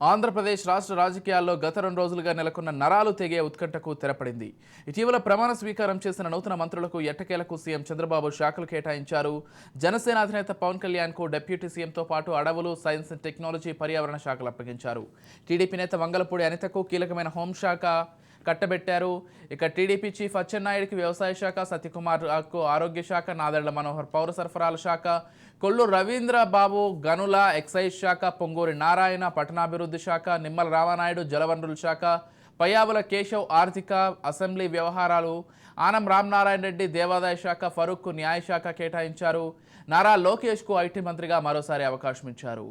ఆంధ్రప్రదేశ్ రాష్ట్ర రాజకీయాల్లో గత రెండు రోజులుగా నెలకొన్న నరాలు తెగే ఉత్కంఠకు తెరపడింది. ఇటీవల ప్రమాణ స్వీకారం చేసిన నూతన మంత్రులకు ఎట్టకేలకు సీఎం చంద్రబాబు శాఖలు కేటాయించారు. జనసేన అధినేత పవన్ కళ్యాణ్కు డిప్యూటీ సీఎంతో పాటు అడవులు సైన్స్ అండ్ టెక్నాలజీ పర్యావరణ శాఖలు అప్పగించారు. టీడీపీ నేత వంగలపూడి అనితకు కీలకమైన హోంశాఖ కట్టబెట్టారు. ఇక టీడీపీ చీఫ్ అచ్చెన్నాయుడికి వ్యవసాయ శాఖ సత్యకుమార్కు ఆరోగ్య శాఖ నాదెళ్ళ మనోహర్ పౌర సరఫరాల శాఖ కొల్లు రవీంద్ర బాబు గనుల ఎక్సైజ్ శాఖ పొంగూరి నారాయణ పట్టణాభివృద్ధి శాఖ నిమ్మల రామానాయుడు జలవనరుల శాఖ పయ్యావుల కేశవ్ ఆర్థిక అసెంబ్లీ వ్యవహారాలు ఆనం రామనారాయణ రెడ్డి దేవాదాయ శాఖ ఫరూక్కు న్యాయశాఖ కేటాయించారు. నారా లోకేష్కు ఐటీ మంత్రిగా మరోసారి అవకాశం ఇచ్చారు